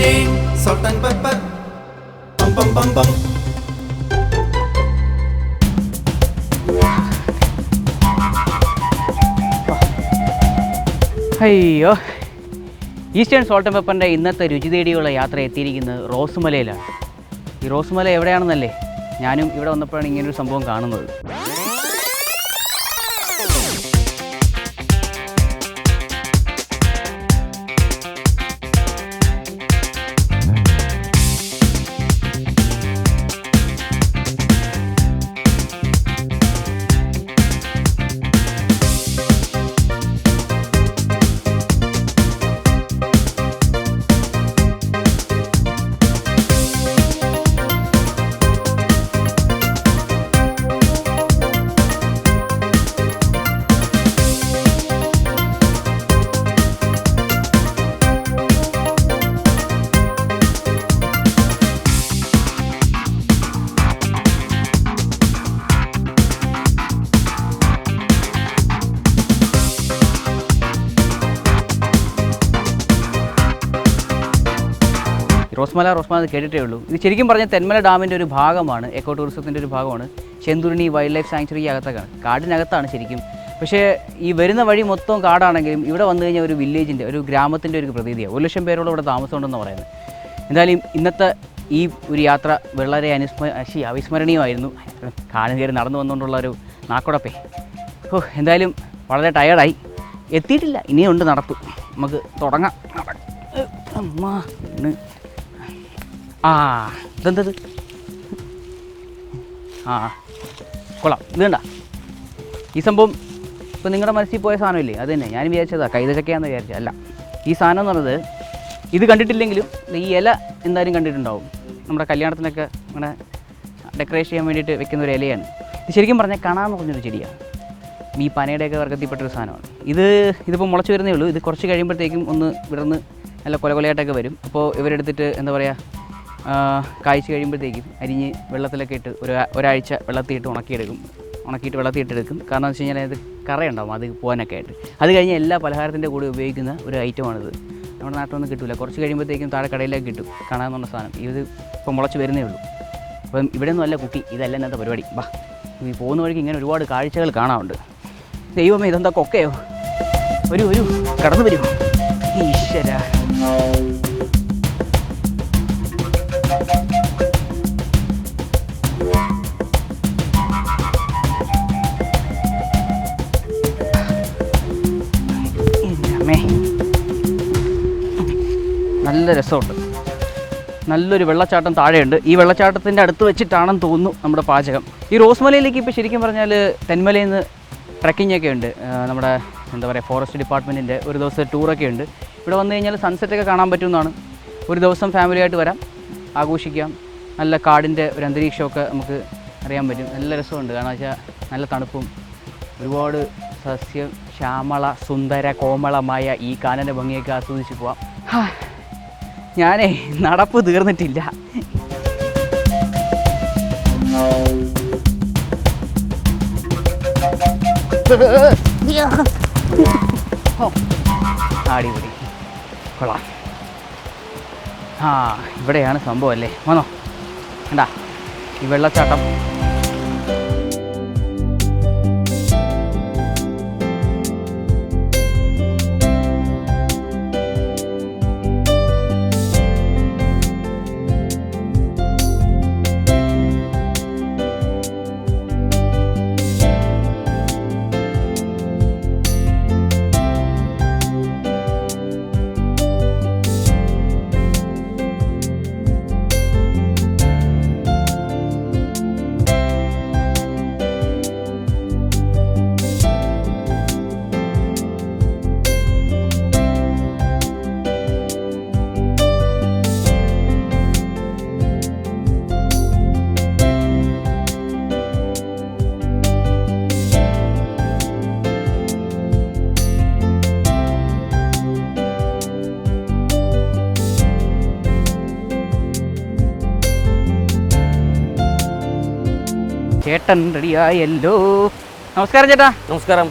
Jane, salt and pepper. Bum bum bum bum. അയ്യോ eastern salt പെപ്പറിന്റെ ഇന്നത്തെ രുചി തേടിയുള്ള യാത്ര എത്തിയിരിക്കുന്നത് റോസുമലയിലാണ് ഈ റോസുമല എവിടെയാണെന്നല്ലേ ഞാനും ഇവിടെ വന്നപ്പോഴാണ് ഇങ്ങനൊരു സംഭവം കാണുന്നത് റോസ്മല റോസ്മല എന്ന് കേട്ടിട്ടേ ഉള്ളൂ. ഇത് ശരിക്കും പറഞ്ഞാൽ തെന്മല ഡാമിന്റെ ഒരു ഭാഗമാണ് എക്കോ ടൂറിസത്തിന്റെ ഒരു ഭാഗമാണ്. ചെന്തുരുണി വൈൽഡ് ലൈഫ് സാങ്ച്വറി അകത്തൊക്കെയാണ് കാടിനകത്താണ് ശരിക്കും. പക്ഷേ ഈ വരുന്ന വഴി മൊത്തം കാടാണെങ്കിലും ഇവിടെ വന്നു കഴിഞ്ഞാൽ ഒരു വില്ലേജിന്റെ ഒരു ഗ്രാമത്തിന്റെ ഒരു പ്രതീതിയാണ്. ഒരു ലക്ഷം പേരോളം ഇവിടെ താമസമുണ്ടെന്ന് പറയുന്നത്. എന്തായാലും ഇന്നത്തെ ഈ ഒരു യാത്ര വളരെ അനുസ്മ ശി അവിസ്മരണീയമായിരുന്നു. കാലം കയറി നടന്നു വന്നുകൊണ്ടുള്ള ഒരു നാക്കുടപ്പേ. ഓ എന്തായാലും വളരെ ടയേർഡായി എത്തിയിട്ടില്ല. ഇനിയുണ്ട് നടപ്പ്. നമുക്ക് തുടങ്ങാം. അമ്മ ആ ഇതെന്തത് ആ കൊള്ളാം. ഇത് കണ്ട? ഈ സംഭവം ഇപ്പോൾ നിങ്ങളുടെ മനസ്സിൽ പോയ സാധനമില്ലേ? അത് തന്നെ. ഞാൻ വിചാരിച്ചതാണ് കൈതച്ചക്കയാന്ന് വിചാരിച്ചത്. അല്ല ഈ സാധനം എന്ന് പറഞ്ഞത് ഇത് കണ്ടിട്ടില്ലെങ്കിലും ഈ ഇല എന്തായാലും കണ്ടിട്ടുണ്ടാവും. നമ്മുടെ കല്യാണത്തിനൊക്കെ ഇങ്ങനെ ഡെക്കറേറ്റ് ചെയ്യാൻ വേണ്ടിയിട്ട് വെക്കുന്ന ഒരു ഇലയാണ്. ഇത് ശരിക്കും പറഞ്ഞാൽ കാണാമെന്ന് പറഞ്ഞൊരു ചെടിയാണ് ഈ പനയുടെയൊക്കെ വർഗത്തിൽപ്പെട്ടൊരു സാധനമാണ്. ഇത് ഇതിപ്പോൾ മുളച്ച് വരുന്നേ ഉള്ളൂ. ഇത് കുറച്ച് കഴിയുമ്പോഴത്തേക്കും ഒന്ന് വിടർന്ന് നല്ല കൊല കൊലയായിട്ടൊക്കെ വരും. അപ്പോൾ ഇവരെടുത്തിട്ട് എന്താ പറയുക കായ്ച്ച് കഴിയുമ്പോഴത്തേക്കും അരിഞ്ഞ് വെള്ളത്തിലൊക്കെ ഇട്ട് ഒരു ഒരാഴ്ച വെള്ളത്തിൽ ഇട്ട് ഉണക്കിയെടുക്കും. ഉണക്കിയിട്ട് വെള്ളത്തിൽ ഇട്ടെടുക്കും കാരണം എന്ന് വെച്ച് കഴിഞ്ഞാൽ അത് കറയുണ്ടാവും അത് പോകാനൊക്കെ ആയിട്ട്. അത് കഴിഞ്ഞ് എല്ലാ പലഹാരത്തിന്റെ കൂടെ ഉപയോഗിക്കുന്ന ഒരു ഐറ്റമാണിത്. നമ്മുടെ നാട്ടിലൊന്നും കിട്ടില്ല കുറച്ച് കഴിയുമ്പോഴത്തേക്കും താഴെ കടയിലേക്ക് കിട്ടും. കാണാമെന്നുള്ള സാധനം. ഇത് ഇപ്പം മുളച്ച് വരുന്നേ ഉള്ളൂ. അപ്പം ഇവിടെ ഒന്നും അല്ല കുട്ടി. ഇതല്ല ഇന്നത്തെ പരിപാടി. ബാ ഈ പോകുന്ന വഴിക്ക് ഇങ്ങനെ ഒരുപാട് കാഴ്ചകൾ കാണാറുണ്ട് ദൈവമേ ഇതെന്താ കൊക്കയോ ഒരു ഒരു കടന്നു വരും. ഈശ്വര. നല്ല രസമുണ്ട്. നല്ലൊരു വെള്ളച്ചാട്ടം താഴെയുണ്ട്. ഈ വെള്ളച്ചാട്ടത്തിന്റെ അടുത്ത് വെച്ചിട്ടാണെന്ന് തോന്നുന്നു നമ്മുടെ പാചകം. ഈ റോസ്മലയിലേക്ക് ഇപ്പോൾ ശരിക്കും പറഞ്ഞാൽ തെന്മലയിൽ നിന്ന് ട്രക്കിംഗ് ഒക്കെ ഉണ്ട്. നമ്മുടെ എന്താ പറയുക ഫോറസ്റ്റ് ഡിപ്പാർട്ട്മെന്റിന്റെ ഒരു ദിവസത്തെ ടൂറൊക്കെ ഉണ്ട്. ഇവിടെ വന്നു കഴിഞ്ഞാൽ സൺസെറ്റ് ഒക്കെ കാണാൻ പറ്റുമെന്നാണ്. ഒരു ദിവസം ഫാമിലിയായിട്ട് വരാം. ആഘോഷിക്കാം. നല്ല കാടിന്റെ ഒരു അന്തരീക്ഷമൊക്കെ നമുക്ക് അറിയാൻ പറ്റും. നല്ല രസമുണ്ട്. കാരണം വെച്ചാൽ നല്ല തണുപ്പും. ഒരുപാട് സസ്യം ശ്യാമള സുന്ദര കോമളമായ ഈ കാനന്റെ ഭംഗിയൊക്കെ ആസ്വദിച്ച് പോവാം. ഞാനേ നടപ്പ് തീർന്നിട്ടില്ല. അടിപൊളി. കൊള്ളാം. ആ ഇവിടെയാണ് സംഭവം അല്ലേ? വന്നോ. കണ്ടാ ഈ വെള്ളച്ചാട്ടം. ചേട്ടൻ റെഡിയായല്ലോ. നമസ്കാരം ചേട്ടാ. നമസ്കാരം.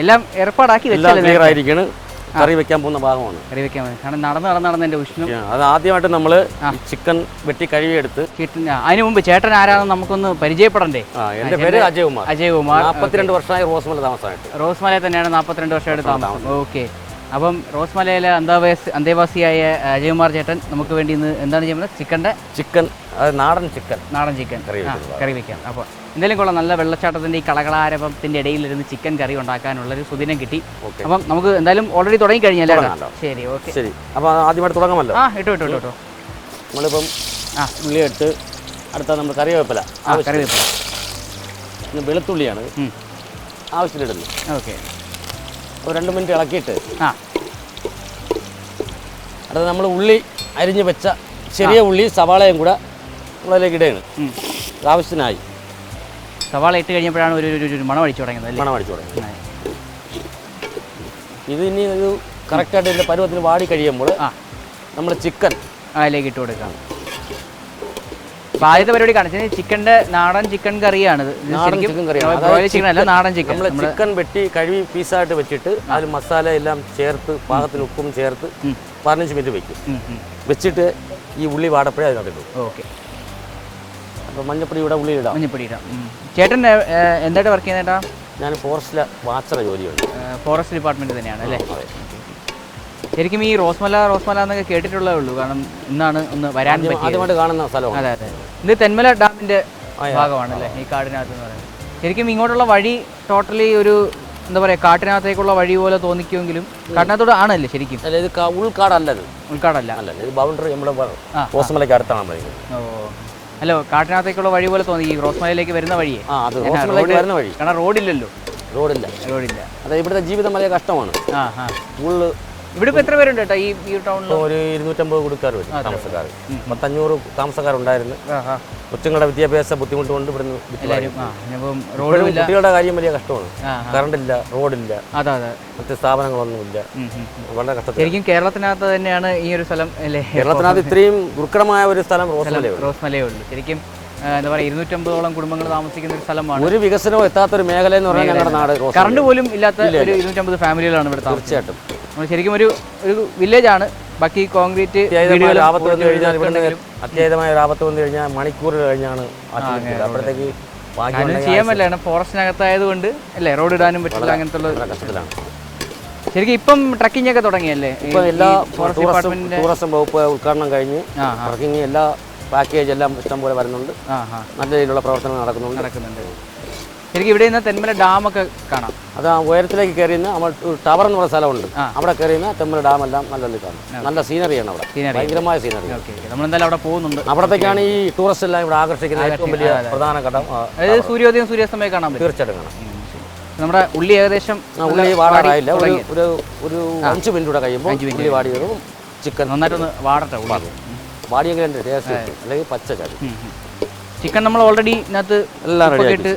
എല്ലാം ഏർപ്പാടാക്കി ആയിരിക്കാണ്. കറി വെക്കാൻ പോകുന്ന ഭാഗമാണ്. കറി വെക്കാൻ കാരണം നടന്ന് നടന്ന് നടന്ന് എന്റെ ഉഷ്ണം അത് ആദ്യമായിട്ട് നമ്മൾ ചിക്കൻ വെട്ടി കഴുകിയെടുത്ത് അതിന് മുമ്പ് ചേട്ടൻ ആരാണെന്ന് നമുക്കൊന്ന് പരിചയപ്പെടണ്ടേ? എന്റെ പേര് അജയ് കുമാർ അജയ് കുമാർ നാൽപ്പത്തിരണ്ട് വർഷമായി റോസ്മല താമസമായിട്ട്. റോസ്മലയിൽ തന്നെയാണ് നാൽപ്പത്തിരണ്ട് വർഷമായിട്ട് താമസം. ഓക്കെ. അപ്പം റോസ്മലയിലെ അന്താവാസി അന്തേവാസിയായ അജയ്കുമാർ ചേട്ടൻ നമുക്ക് വേണ്ടി ഇന്ന് എന്താണ് ചെയ്യുന്നത്? ചിക്കന്റെ ചിക്കൻ നാടൻ ചിക്കൻ. നാടൻ ചിക്കൻ. കറി വയ്ക്കാം അപ്പോൾ എന്തെങ്കിലും കൊള്ളാം. നല്ല വെള്ളച്ചാട്ടത്തിന്റെ ഈ കളകളാരവത്തിന്റെ ഇടയിലിരുന്ന് ചിക്കൻ കറി ഉണ്ടാക്കാനുള്ളൊരു സുദിനം കിട്ടി. അപ്പം നമുക്ക് എന്തായാലും ഓൾറെഡി തുടങ്ങി കഴിഞ്ഞല്ലേ. ശരി ഓക്കെ. ശരി. അപ്പോൾ ആദ്യമായിട്ട് തുടങ്ങാമല്ലോ? ആ ഇട്ടു ഇട്ടു ഇട്ടു നമ്മളിപ്പം ആ. ഉള്ളി ഇട്ട് അടുത്ത നമ്മൾ കറിവേപ്പില ആ കറി വെക്കാം പിന്നെ വെളുത്തുള്ളിയാണ് ഉം. ആവശ്യത്തിലിടുന്നത് ഓക്കെ. ഒരു രണ്ട് മിനിറ്റ് ഇളക്കിയിട്ട് ആ. അടുത്ത നമ്മൾ ഉള്ളി അരിഞ്ഞ് വെച്ച ചെറിയ ഉള്ളി സവാളയും കൂടെ നമ്മളതിലേക്ക് ഇടുകയാണ്. ആവശ്യത്തിനായി. സവാള ഇട്ട് കഴിഞ്ഞപ്പോഴാണ് ഒരു ഒരു- മണം അടിച്ചു തുടങ്ങുന്നത് മണം അടിച്ചു തുടങ്ങി ഇത് ഇനി ഒരു കറക്റ്റായിട്ട് ഇതിന്റെ പരുവത്തിന് വാടി കഴിയുമ്പോൾ ആ. നമ്മൾ ചിക്കൻ അതിലേക്ക് ഇട്ട് കൊടുക്കാം. ആദ്യത്തെ പരിപാടി കാണിച്ചത് ചിക്കന്റെ നാടൻ ചിക്കൻ നാടൻ ചിക്കൻ കറിയാണ്. chicken അല്ല നാടൻ ചിക്കൻ. നമ്മൾ ചിക്കൻ വെട്ടി കഴുകി പീസായിട്ട് വെച്ചിട്ട് അതിൽ മസാല എല്ലാം ചേർത്ത് പാകത്തിന് ഉപ്പും ചേർത്ത്. പതിനഞ്ച് മിനിറ്റ് വെക്കും. വെച്ചിട്ട് ഈ ഉള്ളി വാടപ്പഴേ അതിനകത്ത് ഇടും ഓക്കെ. അപ്പോൾ മഞ്ഞപ്പൊടി ഇവിടെ ഉള്ളി ഇടാം മഞ്ഞപ്പൊടി ഇടാം. ചേട്ടൻ എന്തായിട്ട് വർക്ക് ചെയ്യുന്നേട്ടാ ഞാൻ ഫോറസ്റ്റിലെ വാച്ചറ ജോലിയുണ്ട് ഫോറസ്റ്റ് ഡിപ്പാർട്ട്മെന്റ് തന്നെയാണ് അല്ലേ? ശരിക്കും ഈ റോസ്മല റോസ്മല എന്നൊക്കെ കേട്ടിട്ടുള്ളതേ ഉള്ളൂ. കാരണം ഇന്നാണ് ഒന്ന് വരാൻ പറ്റിയത്. കാണുന്ന സ്ഥലമാണ്. അതെ അതെ. ഇത് തെന്മല ഡാമിന്റെ. ഭാഗമാണല്ലേ ഈ കാടിനകത്ത് എന്ന് പറയുന്നത്. ശരിക്കും ഇങ്ങോട്ടുള്ള വഴി ടോട്ടലി ഒരു എന്താ പറയുക കാട്ടിനകത്തേക്കുള്ള വഴി പോലെ തോന്നിക്കുമെങ്കിലും കാട്ടിനകത്തോട് ആണല്ലേ ശരിക്കും? അല്ല ഇത് ഉൾക്കാടല്ല ഇത്. ഉൾക്കാടല്ല. അല്ല ഇത് ബൗണ്ടറി നമ്മുടെ ആ, റോസ്മലയ്ക്ക് അടുത്താണ് ഓ. അല്ലോ കാട്ടിനകത്തേക്കുള്ള വഴി പോലെ തോന്നി ഈ റോസ്മലയിലേക്ക് വരുന്ന വഴിയെ? വരുന്ന വഴി. കാരണം റോഡില്ലല്ലോ. റോഡില്ല. റോഡില്ല. അതെ ഇവിടുത്തെ ജീവിതം വലിയ കഷ്ടമാണ്. ആ ആ. ഉള്ളു ഇവിടെ ഇപ്പോൾ എത്ര പേരുണ്ട് കേട്ടോ ഈ ഈ ടൗണിൽ ഒരു ഇരുന്നൂറ്റമ്പത് കൊടുക്കാർ വരും താമസക്കാർ. പത്തഞ്ഞൂറ് താമസക്കാരുണ്ടായിരുന്നു. കൊച്ചുങ്ങളുടെ വിദ്യാഭ്യാസ ബുദ്ധിമുട്ട് കൊണ്ട് ഇവിടുന്ന് കുട്ടികളുടെ കാര്യം വലിയ കഷ്ടമാണ്. കറണ്ടില്ല റോഡില്ല. അതെ അതെ. മറ്റ് സ്ഥാപനങ്ങളൊന്നുമില്ല. വളരെ കഷ്ടത്തിൽ ശരിക്കും കേരളത്തിനകത്ത് തന്നെയാണ് ഈ ഒരു സ്ഥലം അല്ലേ? കേരളത്തിനകത്ത് ഇത്രയും ദുർഘടമായ ഒരു സ്ഥലം ശരിക്കും എന്താ പറയുക ഇരുന്നൂറ്റമ്പതോളം കുടുംബങ്ങൾ താമസിക്കുന്ന ഒരു സ്ഥലമാണ്. ഒരു വികസനവും എത്താത്ത ഒരു മേഖല എന്ന് പറഞ്ഞാൽ ഞങ്ങളുടെ നാട് കറണ്ട് പോലും ഇല്ലാത്ത ഒരു ഇരുന്നൂറ്റമ്പത് ഫാമിലികളാണ് ഇവിടെ തീർച്ചയായിട്ടും. നമ്മൾ ശരിക്കും ഒരു ഒരു വില്ലേജ് ആണ് ബാക്കി കോൺക്രീറ്റ് ആപത്ത് വന്നു കഴിഞ്ഞാൽ ഇവിടുന്ന് അത്യാഹിതമായ ഒരു ആപത്ത് വന്നു കഴിഞ്ഞാൽ മണിക്കൂറുകൾ കഴിഞ്ഞാണ് അപ്പോഴത്തേക്ക് ചെയ്യാൻ പറ്റില്ല. കാരണം ഫോറസ്റ്റിനകത്തായതുകൊണ്ട് അല്ലേ റോഡ് ഇടാനും പറ്റില്ല അങ്ങനത്തെ കഷ്ടത്തിലാണ്. ശരിക്കും ഇപ്പം ട്രക്കിംഗ് ഒക്കെ തുടങ്ങിയല്ലേ? ഇപ്പം എല്ലാ ടൂറിസം വകുപ്പ് ഉദ്ഘാടനം കഴിഞ്ഞ് ട്രക്കിങ് എല്ലാ പാക്കേജ് എല്ലാം ഇഷ്ടം പോലെ വരുന്നുണ്ട്. നല്ല രീതിയിലുള്ള പ്രവർത്തനങ്ങൾ നടക്കുന്നുണ്ട്. നടക്കുന്നുണ്ട്. ശരിക്കും ഇവിടെ നിന്ന് തെന്മല ഡാമൊക്കെ കാണാം. അത് ആ ഉയരത്തിലേക്ക് കയറിയുന്ന നമ്മൾ ടവർ എന്ന് പറയുന്ന സ്ഥലമുണ്ട്. അവിടെ കയറിയുന്ന തെമ്മൽ ഡാം എല്ലാം നല്ല കാണും. നല്ല സീനറിയാണ് അവിടെ. ഭയങ്കരമായ സീനറി. നമ്മളെന്തായാലും അവിടെ പോകുന്നുണ്ട്. അവിടത്തേക്കാണ് ഈ ടൂറിസ്റ്റ് എല്ലാം ഇവിടെ ആകർഷിക്കുന്ന ഏറ്റവും വലിയ പ്രധാന അതായത് സൂര്യോദയം സൂര്യാസ്തമയം കാണാൻ പറ്റും. തീർച്ചയായിട്ടും കാണാം. നമ്മുടെ ഉള്ളി ഏകദേശം ഉള്ളി വാടാറായില്ല. ഒരു ഒരു ഒരു അഞ്ച് മിനിറ്റ് കൂടെ കഴിയുമ്പോൾ ഉള്ളി വാടി വരും ചിക്കൻ നന്നായിട്ടൊന്ന് വാടട്ടെ വാടിയെങ്കിലും ടേസ്റ്റ് അല്ലെങ്കിൽ പച്ച ചാടി ചിക്കൻ നമ്മൾ ഓൾറെഡി ഇതിനകത്ത് എല്ലാം റെഡി ആയിട്ട്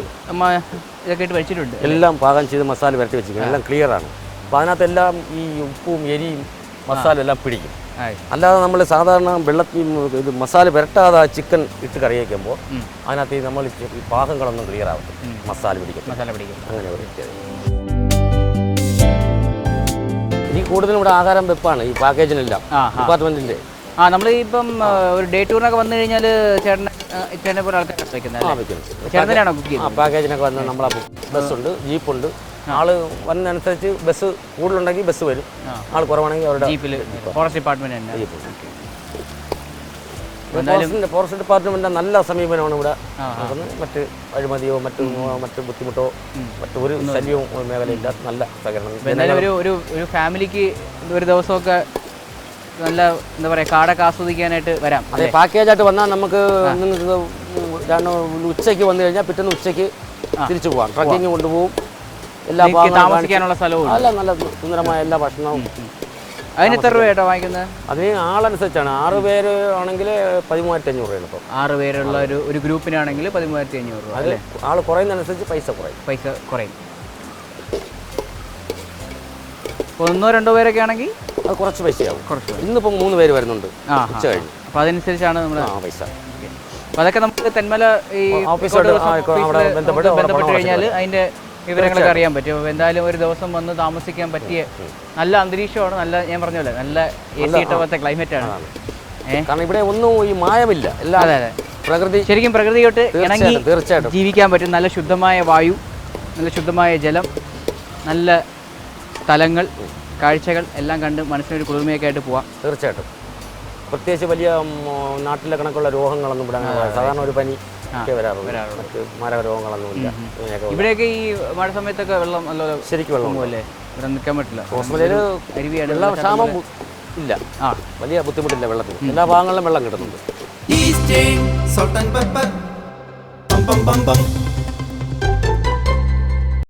ഇതൊക്കെ വെച്ചിട്ടുണ്ട്. എല്ലാം പാകം ചെയ്ത് മസാല വരട്ടി വെച്ചിരിക്കുന്നത് എല്ലാം ക്ലിയർ ആണ്. അപ്പോൾ അതിനകത്ത് എല്ലാം ഈ ഉപ്പും എരിയും മസാല എല്ലാം പിടിക്കും. അല്ലാതെ നമ്മൾ സാധാരണ വെള്ളത്തിൽ ഇത് മസാല പുരട്ടാതെ ചിക്കൻ ഇട്ട് കറി വയ്ക്കുമ്പോൾ. അതിനകത്ത് നമ്മൾ ഈ പാകങ്ങളൊന്നും ക്ലിയർ ആവത്തില്ല. മസാല പിടിക്കും മസാല പിടിക്കും. അങ്ങനെ. ഇനി കൂടുതലും ഇവിടെ ആഹാരം വെപ്പാണ് ഈ പാക്കേജിനെല്ലാം ആ ആ. ഡിപ്പാർട്ട്മെന്റിന്റെ ആ നമ്മൾ ഇപ്പം ഒരു ഡേ ടൂറിനൊക്കെ വന്നു കഴിഞ്ഞാൽ ചേട്ടനെ ചേട്ടനെ പോലെ ആൾക്കാർ ചേട്ടനാണോ ബുക്ക് ചേട്ടൻ ചെയ്യുന്നത് പാക്കേജിനൊക്കെ വന്ന് നമ്മളെ ബസ്സുണ്ട് ജീപ്പുണ്ട്. ആൾ വന്നതനുസരിച്ച് ബസ് കൂടുതലുണ്ടെങ്കിൽ ബസ് വരും. ആൾ കുറവാണെങ്കിൽ അവരുടെ ജീപ്പിൽ ഫോറസ്റ്റ് ഡിപ്പാർട്ട്മെന്റ് തന്നെ. ഫോറസ്റ്റ് ഡിപ്പാർട്ട്മെന്റിന്റെ നല്ല സമീപനമാണ് ഇവിടെ. മറ്റ് അഴിമതിയോ മറ്റു മറ്റു ബുദ്ധിമുട്ടോ മറ്റു ഒരു ശല്യവും മേഖലയില്ല. നല്ല സഹകരണം. ഒരു ഒരു ഫാമിലിക്ക് ഒരു ദിവസമൊക്കെ നല്ല എന്താ പറയുക കാടൊക്കെ ആസ്വദിക്കാനായിട്ട് വരാം. അതെ പാക്കേജായിട്ട് വന്നാൽ നമുക്ക് നിങ്ങൾക്ക് ഉച്ചയ്ക്ക് വന്നു കഴിഞ്ഞാൽ പിറ്റേന്ന് ഉച്ചയ്ക്ക് തിരിച്ചു പോകാം ട്രക്കിങ് കൊണ്ടുപോകും എല്ലാ താമസിക്കാനുള്ള സ്ഥലവും. അല്ല നല്ല സുന്ദരമായ എല്ലാ ഭക്ഷണവും അതിന് എത്ര രൂപ ചേട്ടാ വാങ്ങിക്കുന്നത്? അതിന് ആളനുസരിച്ചാണ്. ആറ് പേര് ആണെങ്കിൽ പതിമൂവായിരത്തി അഞ്ഞൂറ് രൂപയാണ് ഇപ്പോൾ ആറ് പേരുള്ള ഒരു ഒരു ഗ്രൂപ്പിനാണെങ്കിൽ പതിമൂവായിരത്തി അഞ്ഞൂറ് രൂപ അല്ലേ? ആൾ കുറയുന്നതനുസരിച്ച് പൈസ കുറയും. പൈസ കുറയും. ഒന്നോ രണ്ടോ പേരൊക്കെ ആണെങ്കിൽ അത് കുറച്ച് പൈസയാവും ആവും. ഇന്നിപ്പം മൂന്ന് പേര് വരുന്നുണ്ട്. ഉച്ച കഴിഞ്ഞ്. അപ്പോൾ അതനുസരിച്ചാണ് നമ്മൾ ആ പൈസ. അപ്പോൾ അതൊക്കെ നമുക്ക് തെന്മല ഈ ബന്ധപ്പെട്ട് കഴിഞ്ഞാൽ അതിന്റെ വിവരങ്ങളൊക്കെ അറിയാൻ പറ്റും. അപ്പോൾ എന്തായാലും ഒരു ദിവസം വന്ന് താമസിക്കാൻ പറ്റിയ നല്ല അന്തരീക്ഷമാണ് നല്ല ഞാൻ പറഞ്ഞ പോലെ നല്ല എ സി ഇട്ട പോലത്തെ ക്ലൈമറ്റ് ആണ്. കാരണം ഇവിടെ ഒന്നും ഈ മായമില്ല. എല്ലാം അതെ അതെ. പ്രകൃതി ശരിക്കും പ്രകൃതിയോട്ട് ഇണങ്ങി തീർച്ചയായിട്ടും. ജീവിക്കാൻ പറ്റും. നല്ല ശുദ്ധമായ വായു നല്ല ശുദ്ധമായ ജലം നല്ല സ്ഥലങ്ങൾ. കാഴ്ചകൾ എല്ലാം കണ്ട് മനസ്സിനൊരു കുളിർമയൊക്കെ ആയിട്ട് പോവാം. തീർച്ചയായിട്ടും. പ്രത്യേകിച്ച് വലിയ നാട്ടിലെ കണക്കുള്ള രോഗങ്ങളൊന്നും ഇവിടെ സാധാരണ ഒരു പനി ഒക്കെ വരാറുള്ളൂ. മറ്റ് മാരക രോഗങ്ങളൊന്നുമില്ല. ഇവിടെയൊക്കെ ഈ മഴ സമയത്തൊക്കെ വെള്ളം നല്ല ശരിക്കും വെള്ളം പോലെ ഇവിടെ നിൽക്കാൻ പറ്റില്ല. ഹോസ്പിറ്റലിൽ അരുവിയാണ് വെള്ളം ക്ഷാമം ഇല്ല. ആ. വലിയ ബുദ്ധിമുട്ടില്ല വെള്ളത്തിന്. എല്ലാ ഭാഗങ്ങളിലും വെള്ളം കിട്ടുന്നുണ്ട്.